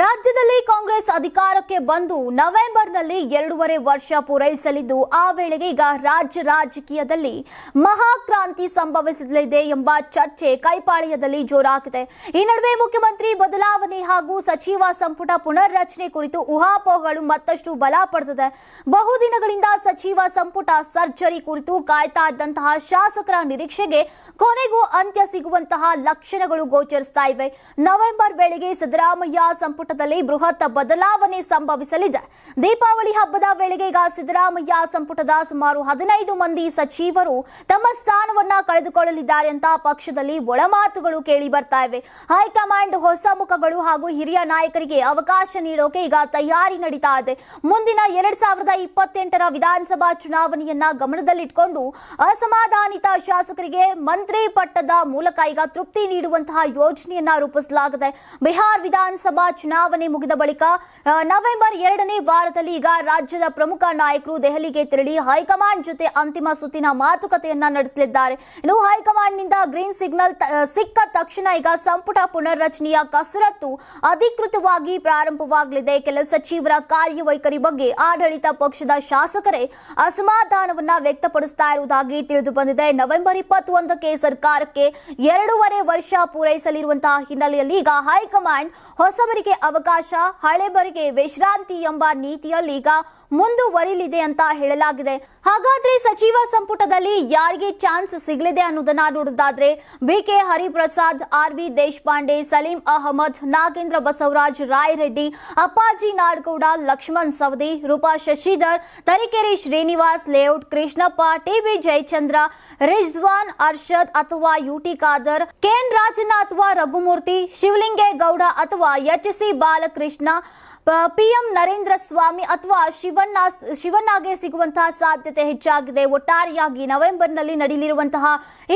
ರಾಜ್ಯದಲ್ಲಿ ಕಾಂಗ್ರೆಸ್ ಅಧಿಕಾರಕ್ಕೆ ಬಂದು ನವೆಂಬರ್ನಲ್ಲಿ ಎರಡೂವರೆ ವರ್ಷ ಪೂರೈಸಲಿದ್ದು, ಆ ವೇಳೆಗೆ ಈಗ ರಾಜ್ಯ ರಾಜಕೀಯದಲ್ಲಿ ಮಹಾಕ್ರಾಂತಿ ಸಂಭವಿಸಲಿದೆ ಎಂಬ ಚರ್ಚೆ ಕೈಪಾಳ್ಯದಲ್ಲಿ ಜೋರಾಗಿದೆ. ಈ ನಡುವೆ ಮುಖ್ಯಮಂತ್ರಿ ಬದಲಾವಣೆ ಹಾಗೂ ಸಚಿವ ಸಂಪುಟ ಪುನರ್ರಚನೆ ಕುರಿತು ಊಹಾಪೋಹಗಳು ಮತ್ತಷ್ಟು ಬಲ ಪಡೆದಿದೆ. ಬಹುದಿನಗಳಿಂದ ಸಚಿವ ಸಂಪುಟ ಸರ್ಜರಿ ಕುರಿತು ಕಾಯ್ತಾ ಇದ್ದಂತಹ ಶಾಸಕರ ನಿರೀಕ್ಷೆಗೆ ಕೊನೆಗೂ ಅಂತ್ಯ ಸಿಗುವಂತಹ ಲಕ್ಷಣಗಳು ಗೋಚರಿಸ್ತಾ ಇವೆ. ನವೆಂಬರ್ ವೇಳೆಗೆ ಸಿದ್ದರಾಮಯ್ಯ ಸಂಪುಟದಲ್ಲಿ ಬೃಹತ್ ಬದಲಾವಣೆ ಸಂಭವಿಸಲಿದೆ. ದೀಪಾವಳಿ ಹಬ್ಬದ ವೇಳೆಗೆ ಈಗ ಸಿದ್ದರಾಮಯ್ಯ ಸಂಪುಟದ ಸುಮಾರು ಹದಿನೈದು ಮಂದಿ ಸಚಿವರು ತಮ್ಮ ಸ್ಥಾನವನ್ನ ಕಳೆದುಕೊಳ್ಳಲಿದ್ದಾರೆ ಅಂತ ಪಕ್ಷದಲ್ಲಿ ಒಳಮಾತುಗಳು ಕೇಳಿ ಬರ್ತಾ ಇವೆ. ಹೈಕಮಾಂಡ್ ಹೊಸ ಮುಖಗಳು ಹಾಗೂ ಹಿರಿಯ ನಾಯಕರಿಗೆ ಅವಕಾಶ ನೀಡೋಕೆ ಈಗ ತಯಾರಿ ನಡೀತಾ ಇದೆ. ಮುಂದಿನ ಎರಡ್ ಸಾವಿರದ ಇಪ್ಪತ್ತೆಂಟರ ವಿಧಾನಸಭಾ ಚುನಾವಣೆಯನ್ನ ಗಮನದಲ್ಲಿಟ್ಕೊಂಡು ಅಸಮಾಧಾನಿತ ಶಾಸಕರಿಗೆ ಮಂತ್ರಿ ಪಟ್ಟದ ಮೂಲಕ ಈಗ ತೃಪ್ತಿ ನೀಡುವಂತಹ ಯೋಜನೆಯನ್ನ ರೂಪಿಸಲಾಗಿದೆ ಬಿಹಾರ್ ವಿಧಾನಸಭಾ ಚುನಾವಣೆ ಮುಗಿದ ಬಳಿಕ ನವೆಂಬರ್ ಎರಡನೇ ವಾರದಲ್ಲಿ ಈಗ ರಾಜ್ಯದ ಪ್ರಮುಖ ನಾಯಕರು ದೆಹಲಿಗೆ ತೆರಳಿ ಹೈಕಮಾಂಡ್ ಜೊತೆ ಅಂತಿಮ ಸುತ್ತಿನ ಮಾತುಕತೆಯನ್ನ ನಡೆಸಲಿದ್ದಾರೆ. ಇನ್ನು ಹೈಕಮಾಂಡ್ನಿಂದ ಗ್ರೀನ್ ಸಿಗ್ನಲ್ ಸಿಕ್ಕ ತಕ್ಷಣ ಈಗ ಸಂಪುಟ ಪುನರ್ರಚನೆಯ ಕಸರತ್ತು ಅಧಿಕೃತವಾಗಿ ಪ್ರಾರಂಭವಾಗಲಿದೆ. ಕೆಲ ಸಚಿವರ ಕಾರ್ಯವೈಖರಿ ಬಗ್ಗೆ ಆಡಳಿತ ಪಕ್ಷದ ಶಾಸಕರೇ ಅಸಮಾಧಾನವನ್ನ ವ್ಯಕ್ತಪಡಿಸ್ತಾ ಇರುವುದಾಗಿ ತಿಳಿದು ಬಂದಿದೆ ನವೆಂಬರ್ ಇಪ್ಪತ್ತೊಂದಕ್ಕೆ ಸರ್ಕಾರಕ್ಕೆ ಎರಡೂವರೆ ವರ್ಷ ಪೂರೈಸಲಿರುವಂತಹ ಹಿನ್ನೆಲೆಯಲ್ಲಿ ಈಗ ಹೈಕಮಾಂಡ್ ಹೊಸಬರಿಗೆ ಅವಕಾಶ ಹಳೆಬರಿಗೆ ವಿಶ್ರಾಂತಿ ಎಂಬ ನೀತಿಯಲ್ಲಿ ಈಗ ಮುಂದುವರಿಲಿದೆ ಅಂತ ಹೇಳಲಾಗಿದೆ. ಹಾಗಾದ್ರೆ ಸಚಿವ ಸಂಪುಟದಲ್ಲಿ ಯಾರಿಗೆ ಚಾನ್ಸ್ ಸಿಗಲಿದೆ ಅನ್ನೋದನ್ನ ನೋಡೋದಾದ್ರೆ BK Hariprasad, R V Deshpande, Saleem Ahmed, Nagendra Basavaraj, Rayareddy, Appaji Nadagouda, Laxman Savadi, Roopa Shashidhar, Tarikere Srinivas, Layout Krishnappa TB Jayachandra, Rizwan Arshad ಅಥವಾ ಯುಟಿ ಖಾದರ್ ಕೆಎನ್ ರಾಜನ ಅಥವಾ ರಘುಮೂರ್ತಿ, ಶಿವಲಿಂಗೇಗೌಡ ಅಥವಾ H C Balakrishna PM Narendra Swamy ಅಥವಾ ಶಿವಣ್ಣ, ಶಿವಣ್ಣಗೆ ಸಿಗುವಂತಹ ಸಾಧ್ಯತೆ ಹೆಚ್ಚಾಗಿದೆ. ಒಟ್ಟಾರೆಯಾಗಿ ನವೆಂಬರ್ನಲ್ಲಿ ನಡೆಯಲಿರುವಂತಹ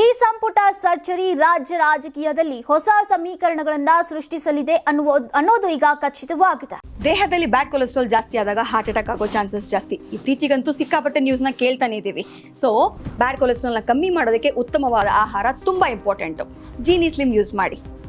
ಈ ಸಂಪುಟ ಸರ್ಜರಿ ರಾಜ್ಯ ರಾಜಕೀಯದಲ್ಲಿ ಹೊಸ ಸಮೀಕರಣಗಳನ್ನ ಸೃಷ್ಟಿಸಲಿದೆ ಅನ್ನುವ, ಅನ್ನೋದು ಈಗ ಖಚಿತವಾಗಿದೆ. ದೇಹದಲ್ಲಿ ಬ್ಯಾಡ್ ಕೊಲೆಸ್ಟ್ರಾಲ್ ಜಾಸ್ತಿ ಆದಾಗ ಹಾರ್ಟ್ ಅಟ್ಯಾಕ್ ಆಗೋ ಚಾನ್ಸಸ್ ಜಾಸ್ತಿ. ಇತ್ತೀಚೆಗಂತೂ ಸಿಕ್ಕಾಪಟ್ಟೆ ನ್ಯೂಸ್ನ ಕೇಳ್ತಾನೆ ಇದ್ದೀವಿ. ಸೊ ಬ್ಯಾಡ್ ಕೊಲೆಸ್ಟ್ರಾಲ್ನ ಕಮ್ಮಿ ಮಾಡೋದಕ್ಕೆ ಉತ್ತಮವಾದ ಆಹಾರ ತುಂಬ ಇಂಪಾರ್ಟೆಂಟು ಜೀನಿ ಸ್ಲಿಮ್ ಯೂಸ್ ಮಾಡಿ.